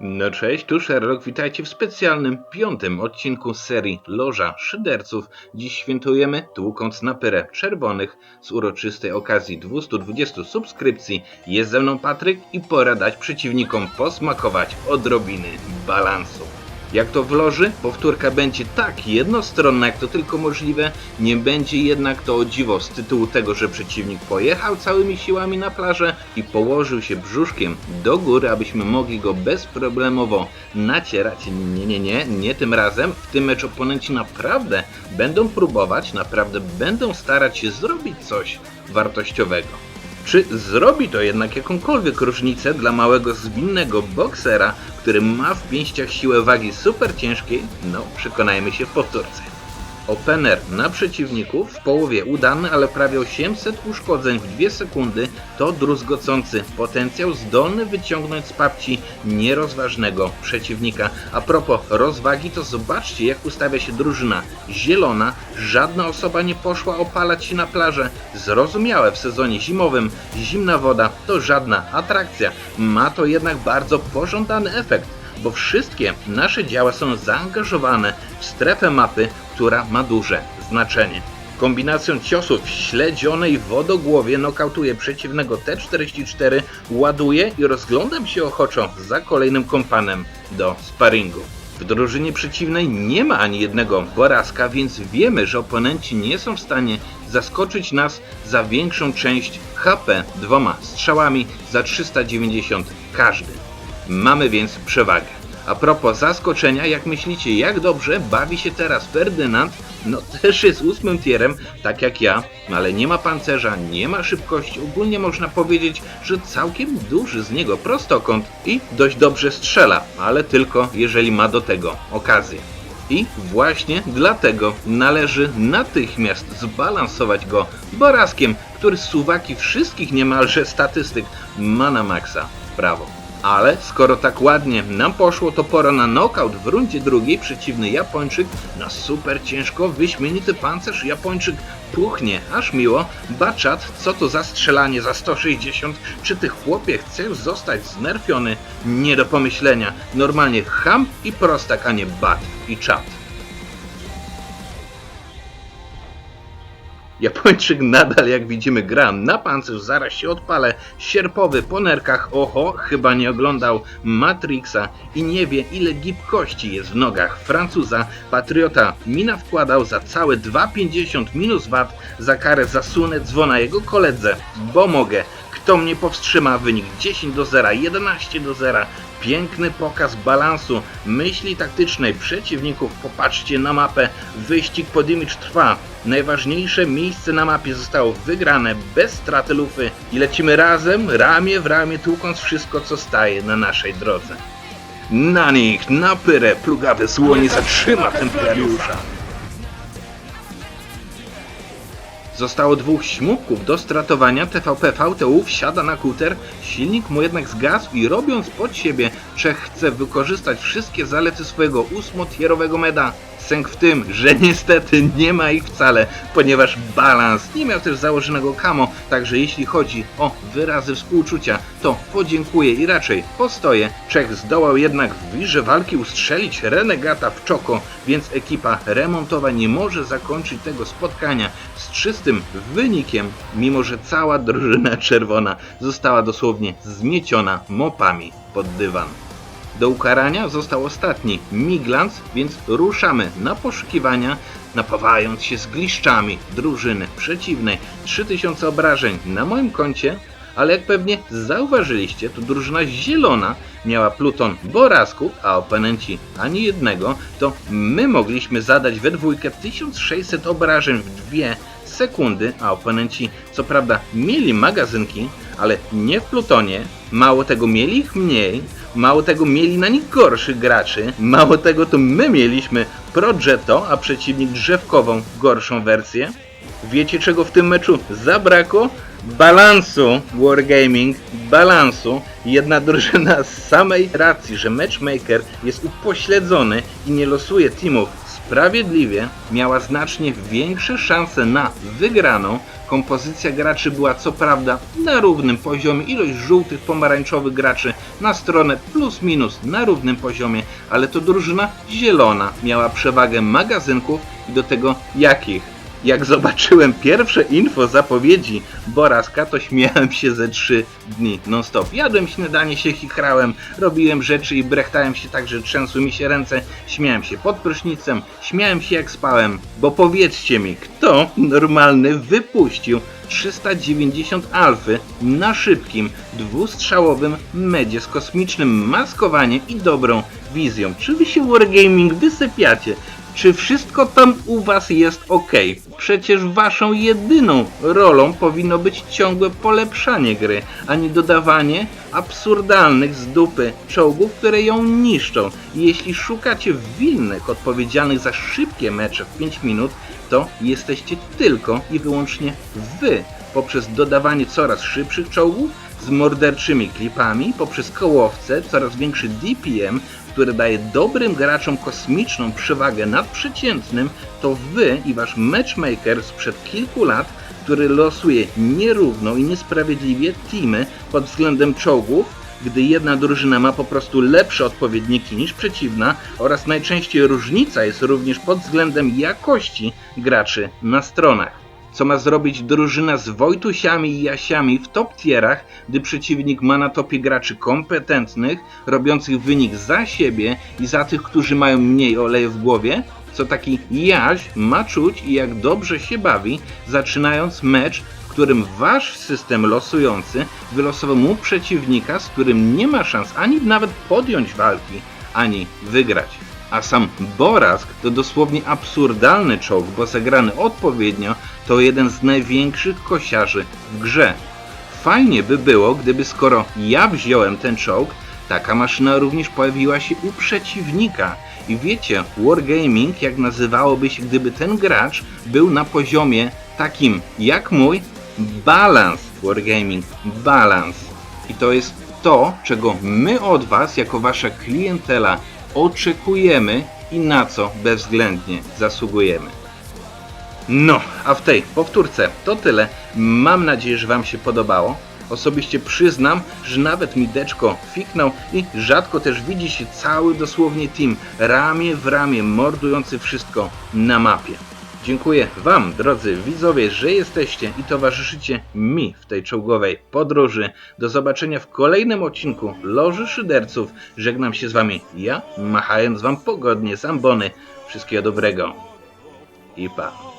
No cześć, tu Sherlock, witajcie w specjalnym piątym odcinku serii Loża Szyderców. Dziś świętujemy tłukąc na pyrę czerwonych z uroczystej okazji 220 subskrypcji. Jest ze mną Patryk i pora dać przeciwnikom posmakować odrobiny balansu. Jak to w loży, powtórka będzie tak jednostronna, jak to tylko możliwe. Nie będzie jednak to dziwo z tytułu tego, że przeciwnik pojechał całymi siłami na plażę i położył się brzuszkiem do góry, abyśmy mogli go bezproblemowo nacierać. Nie, nie, nie, nie tym razem. W tym meczu oponenci naprawdę będą próbować, naprawdę będą starać się zrobić coś wartościowego. Czy zrobi to jednak jakąkolwiek różnicę dla małego zwinnego boksera, który ma w pięściach siłę wagi super ciężkiej? No, przekonajmy się w powtórce. Opener na przeciwniku w połowie udany, ale prawie 800 uszkodzeń w 2 sekundy to druzgocący potencjał zdolny wyciągnąć z papci nierozważnego przeciwnika. A propos rozwagi, to zobaczcie jak ustawia się drużyna zielona. Żadna osoba nie poszła opalać się na plażę. Zrozumiałe w sezonie zimowym. Zimna woda to żadna atrakcja. Ma to jednak bardzo pożądany efekt bo wszystkie nasze działa są zaangażowane w strefę mapy, która ma duże znaczenie. Kombinacją ciosów śledzionej wodogłowie nokautuje przeciwnego T-44, ładuje i rozglądam się ochoczo za kolejnym kompanem do sparingu. W drużynie przeciwnej nie ma ani jednego porażka, więc wiemy, że oponenci nie są w stanie zaskoczyć nas za większą część HP dwoma strzałami za 390 każdy. Mamy więc przewagę. A propos zaskoczenia, jak myślicie, jak dobrze bawi się teraz Ferdynand? No też jest ósmym tierem, tak jak ja, ale nie ma pancerza, nie ma szybkości. Ogólnie można powiedzieć, że całkiem duży z niego prostokąt i dość dobrze strzela, ale tylko jeżeli ma do tego okazję. I właśnie dlatego należy natychmiast zbalansować go Borazkiem, który z suwaki wszystkich niemalże statystyk ma na maksa w prawo. Ale skoro tak ładnie nam poszło, to pora na knockout w rundzie drugiej. Przeciwny Japończyk na super ciężko, wyśmienity pancerz. Japończyk puchnie, aż miło. Baczat, co to za strzelanie za 160? Czy ty chłopie chcesz zostać znerfiony? Nie do pomyślenia. Normalnie ham i prostak, a nie bat i czat. Japończyk nadal, jak widzimy, gra na pancerz, zaraz się odpalę. Sierpowy po nerkach, oho, chyba nie oglądał Matrixa i nie wie, ile gibkości jest w nogach Francuza. Patriota mina wkładał za całe 2,50 minus VAT za karę zasunę dzwona jego koledze, bo mogę. Kto mnie powstrzyma? Wynik 10 do 0, 11 do 0. Piękny pokaz balansu myśli taktycznej przeciwników. Popatrzcie na mapę. Wyścig pod image trwa. Najważniejsze miejsce na mapie zostało wygrane bez straty lufy i lecimy razem, ramię w ramię, tłukąc wszystko, co staje na naszej drodze. Na nich, na pyrę, plugawy słonie zatrzyma templariusza. Zostało dwóch śmubków do stratowania. TVP VTU wsiada na kuter, silnik mu jednak zgasł i robiąc pod siebie, Czech chce wykorzystać wszystkie zalety swojego ósmotierowego meda. Sęk w tym, że niestety nie ma ich wcale, ponieważ balans nie miał też założonego kamo, także jeśli chodzi o wyrazy współczucia, to podziękuję i raczej postoję. Czech zdołał jednak w wirze walki ustrzelić renegata w czoko, więc ekipa remontowa nie może zakończyć tego spotkania z czystym wynikiem, mimo że cała drużyna czerwona została dosłownie zmieciona mopami pod dywan. Do ukarania został ostatni Miglans, więc ruszamy na poszukiwania, napawając się z gliszczami drużyny przeciwnej. 3000 obrażeń na moim koncie, ale jak pewnie zauważyliście, to drużyna zielona miała pluton borazków, a oponenci ani jednego, to my mogliśmy zadać we dwójkę 1600 obrażeń w dwie sekundy, a oponenci co prawda mieli magazynki, ale nie w plutonie, mało tego mieli ich mniej, mało tego mieli na nich gorszych graczy, mało tego to my mieliśmy Progetto, a przeciwnik drzewkową gorszą wersję. Wiecie czego w tym meczu zabrakło? Balansu Wargaming, balansu. Jedna drużyna z samej racji, że matchmaker jest upośledzony i nie losuje teamów Sprawiedliwie miała znacznie większe szanse na wygraną. Kompozycja graczy była co prawda na równym poziomie, ilość żółtych, pomarańczowych graczy na stronę plus minus na równym poziomie, ale to drużyna zielona miała przewagę magazynków i do tego jakich. Jak zobaczyłem pierwsze info zapowiedzi Boraska, to śmiałem się ze trzy dni non-stop. Jadłem śniadanie, się chichrałem, robiłem rzeczy i brechtałem się tak, że trzęsły mi się ręce. Śmiałem się pod prysznicem, śmiałem się jak spałem. Bo powiedzcie mi, kto normalny wypuścił 390 alfy na szybkim, dwustrzałowym medzie z kosmicznym maskowaniem i dobrą wizją? Czy wy się Wargaming wysypiacie? Czy wszystko tam u was jest ok? Przecież waszą jedyną rolą powinno być ciągłe polepszanie gry, a nie dodawanie absurdalnych z dupy czołgów, które ją niszczą. Jeśli szukacie winnych odpowiedzialnych za szybkie mecze w 5 minut, to jesteście tylko i wyłącznie wy poprzez dodawanie coraz szybszych czołgów z morderczymi klipami, poprzez kołowce, coraz większy DPM, które daje dobrym graczom kosmiczną przewagę nad przeciętnym, to wy i wasz matchmaker sprzed kilku lat, który losuje nierówno i niesprawiedliwie teamy pod względem czołgów, gdy jedna drużyna ma po prostu lepsze odpowiedniki niż przeciwna oraz najczęściej różnica jest również pod względem jakości graczy na stronach. Co ma zrobić drużyna z Wojtusiami i Jasiami w top tierach, gdy przeciwnik ma na topie graczy kompetentnych, robiących wynik za siebie i za tych, którzy mają mniej oleju w głowie? Co taki Jaś ma czuć i jak dobrze się bawi, zaczynając mecz w którym wasz system losujący wylosował mu przeciwnika, z którym nie ma szans ani nawet podjąć walki, ani wygrać. A sam Borask to dosłownie absurdalny czołg, bo zagrany odpowiednio to jeden z największych kosiarzy w grze. Fajnie by było, gdyby skoro ja wziąłem ten czołg, taka maszyna również pojawiła się u przeciwnika. I wiecie, Wargaming jak nazywałoby się, gdyby ten gracz był na poziomie takim jak mój, balans Wargaming, balans. I to jest to, czego my od Was, jako Wasza klientela, oczekujemy i na co bezwzględnie zasługujemy. No, a w tej powtórce to tyle. Mam nadzieję, że Wam się podobało. Osobiście przyznam, że nawet mi deczko fiknął i rzadko też widzi się cały dosłownie team, ramię w ramię, mordujący wszystko na mapie. Dziękuję Wam, drodzy widzowie, że jesteście i towarzyszycie mi w tej czołgowej podróży. Do zobaczenia w kolejnym odcinku Loży Szyderców. Żegnam się z Wami ja, machając Wam pogodnie z ambony. Wszystkiego dobrego i pa.